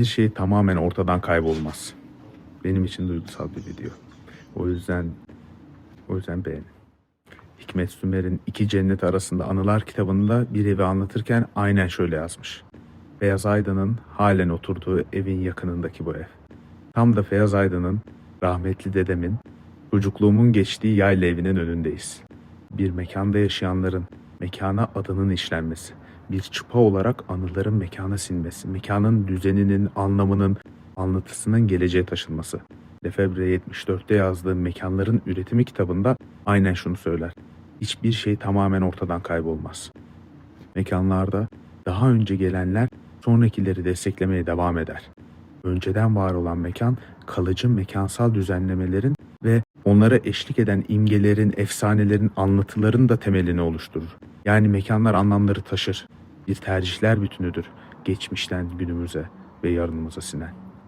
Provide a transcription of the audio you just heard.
hiçbir şey tamamen ortadan kaybolmaz. Benim için duygusal bir video. O yüzden o yüzden beğenin. Hikmet Sümer'in iki cennet arasında anılar kitabında bir evi anlatırken aynen şöyle yazmış. Beyaz Aydın'ın halen oturduğu evin yakınındaki bu ev. Tam da Feyyaz Aydın'ın, rahmetli dedemin, çocukluğumun geçtiği yayla evinin önündeyiz. Bir mekanda yaşayanların mekana adının işlenmesi, bir çıpa olarak anıların mekana sinmesi, mekanın düzeninin, anlamının, anlatısının geleceğe taşınması. Lefebvre 74'te yazdığı Mekanların Üretimi kitabında aynen şunu söyler. Hiçbir şey tamamen ortadan kaybolmaz. Mekanlarda daha önce gelenler sonrakileri desteklemeye devam eder. Önceden var olan mekan kalıcı mekansal düzenlemelerin ve onlara eşlik eden imgelerin, efsanelerin, anlatıların da temelini oluşturur. Yani mekanlar anlamları taşır. Bir tercihler bütünüdür. Geçmişten günümüze ve yarınımıza sinen.